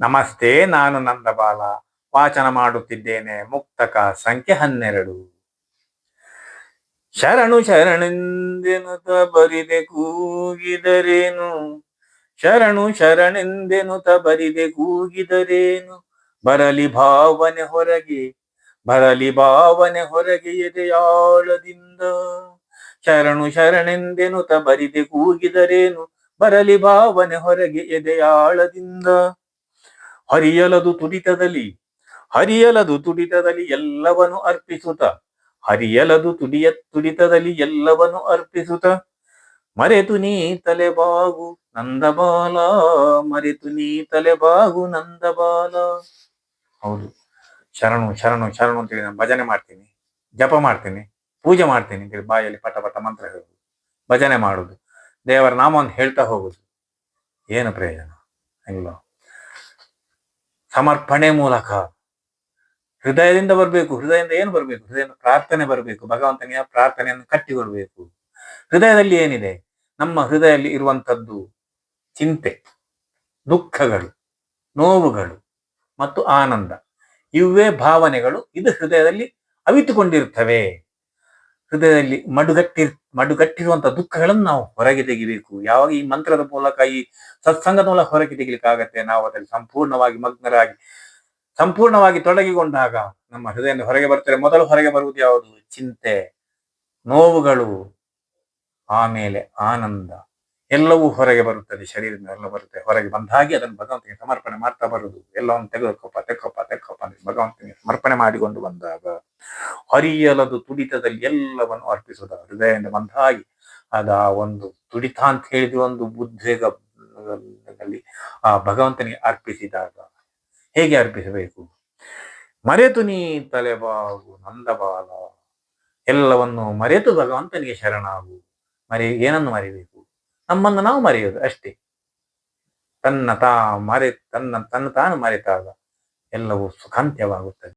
ನಮಸ್ತೆ, ನಾನು ನಂದಬಾಲ. ವಾಚನ ಮಾಡುತ್ತಿದ್ದೇನೆ. ಮುಕ್ತಕ ಸಂಖ್ಯೆ ಹನ್ನೆರಡು. ಶರಣು ಶರಣೆಂದೆನುತ ಬರಿದೆ ಕೂಗಿದರೇನು? ಶರಣು ಶರಣೆಂದೆನುತ ಬರಿದೆ ಕೂಗಿದರೇನು? ಬರಲಿ ಭಾವನೆ ಹೊರಗೆ, ಬರಲಿ ಭಾವನೆ ಹೊರಗೆ ಎದೆಯಾಳದಿಂದ. ಶರಣು ಶರಣೆಂದೆನುತ ಬರಿದೆ ಕೂಗಿದರೇನು? ಬರಲಿ ಭಾವನೆ ಹೊರಗೆ ಎದೆಯಾಳದಿಂದ. ಹರಿಯಲದು ತುಡಿತದಲ್ಲಿ ಹರಿಯಲದು ತುಡಿತದಲ್ಲಿ ಎಲ್ಲವನ್ನು ಅರ್ಪಿಸುತ್ತ ಹರಿಯಲದು ತುಡಿಯ ತುಡಿತದಲ್ಲಿ ಎಲ್ಲವನ್ನು ಅರ್ಪಿಸುತ್ತ ಮರೆತು ನೀ ತಲೆಬಾಗು ನಂದಬಾಲ. ಮರೆತು ನೀ ತಲೆಬಾಗು ನಂದಬಾಲ. ಹೌದು. ಶರಣು ಶರಣು ಶರಣು ಅಂತೇಳಿ ನಾನು ಭಜನೆ ಮಾಡ್ತೀನಿ. ಜಪ ಮಾಡ್ತೀನಿ. ಪೂಜೆ ಮಾಡ್ತೀನಿ ಅಂತೇಳಿ ಬಾಯಲ್ಲಿ ಪಟ ಪಟ ಮಂತ್ರ ಹೇಳುದು. ಭಜನೆ ಮಾಡುದು. ದೇವರ ನಾಮವನ್ನು ಹೇಳ್ತಾ ಹೋಗುದು. ಏನು ಪ್ರಯೋಜನ? ಇಲ್ವಾ ಸಮರ್ಪಣೆ ಮೂಲಕ. ಹೃದಯದಿಂದ ಬರಬೇಕು, ಹೃದಯದಿಂದ ಏನು ಬರಬೇಕು? ಹೃದಯದಿಂದ ಪ್ರಾರ್ಥನೆ ಬರಬೇಕು ಭಗವಂತನಿಗೆ ಪ್ರಾರ್ಥನೆಯನ್ನು ಕಟ್ಟಿ ಬರಬೇಕು ಹೃದಯದಲ್ಲಿ ಏನಿದೆ? ನಮ್ಮ ಹೃದಯದಲ್ಲಿ ಇರುವಂಥದ್ದು ಚಿಂತೆ, ದುಃಖಗಳು, ನೋವುಗಳು ಮತ್ತು ಆನಂದ. ಇವೇ ಭಾವನೆಗಳು ಇದು ಹೃದಯದಲ್ಲಿ ಅವಿತುಕೊಂಡಿರುತ್ತವೆ. ಹೃದಯದಲ್ಲಿ ಮಡುಗಟ್ಟಿ ಮಡುಗಟ್ಟಿರುವಂತಹ ದುಃಖಗಳನ್ನು ನಾವು ಹೊರಗೆ ತೆಗಿಬೇಕು. ಯಾವಾಗ ಈ ಮಂತ್ರದ ಮೂಲಕ ಈ ಸತ್ಸಂಗದ ಮೂಲಕ ಹೊರಗೆ ತೆಗಿಲಿಕ್ಕೆ ಆಗತ್ತೆ ನಾವು ಅದರಲ್ಲಿ ಸಂಪೂರ್ಣವಾಗಿ ಮಗ್ನರಾಗಿ, ಸಂಪೂರ್ಣವಾಗಿ ತೊಡಗಿಕೊಂಡಾಗ ನಮ್ಮ ಹೃದಯದಿಂದ ಹೊರಗೆ ಬರ್ತಾರೆ ಮೊದಲು ಹೊರಗೆ ಬರುವುದು ಯಾವುದು? ಚಿಂತೆ, ನೋವುಗಳು, ಆಮೇಲೆ ಆನಂದ. ಎಲ್ಲವೂ ಹೊರಗೆ ಬರುತ್ತದೆ. ಶರೀರದಿಂದ ಎಲ್ಲ ಬರುತ್ತೆ. ಹೊರಗೆ ಬಂದ ಅದನ್ನು ಭಗವಂತನಿಗೆ ಸಮರ್ಪಣೆ ಮಾಡ್ತಾ ಬರುದು ಎಲ್ಲವನ್ನು ತೆಗೆದುಕೊಪ್ಪ ತೆಕ್ಕೊಪ್ಪ ತೆಕ್ಕೊಪ್ಪ ಭಗವಂತನಿಗೆ ಸಮರ್ಪಣೆ ಮಾಡಿಕೊಂಡು ಬಂದಾಗ ಹರಿಯಲದು ತುಡಿತದಲ್ಲಿ ಎಲ್ಲವನ್ನು ಅರ್ಪಿಸುದ ಹೃದಯದಿಂದ ಬಂದ ಹಾಗೆ ಅದ ಒಂದು ತುಡಿತ ಅಂತ ಹೇಳಿದ ಒಂದು ಉದ್ವೇಗದಲ್ಲಿ ಆ ಭಗವಂತನಿಗೆ ಅರ್ಪಿಸಿದಾಗ ಹೇಗೆ ಅರ್ಪಿಸಬೇಕು? ಮರೆತು ನೀ ತಲೆಬಾಗು ನಂದಬಾಲ ಎಲ್ಲವನ್ನು ಮರೆತು ಭಗವಂತನಿಗೆ ಶರಣಾಗು. ಮರೆ, ಏನನ್ನು ಮರಿಬೇಕು? ನಮ್ಮನ್ನು ನಾವು ಮರೆಯೋದು ಅಷ್ಟೇ. ತನ್ನ ತಾ ಮರೆ, ತನ್ನ ತನ್ನ ತಾನು ಮರೆತಾಗ ಎಲ್ಲವೂ ಸುಖಾಂತ್ಯವಾಗುತ್ತದೆ.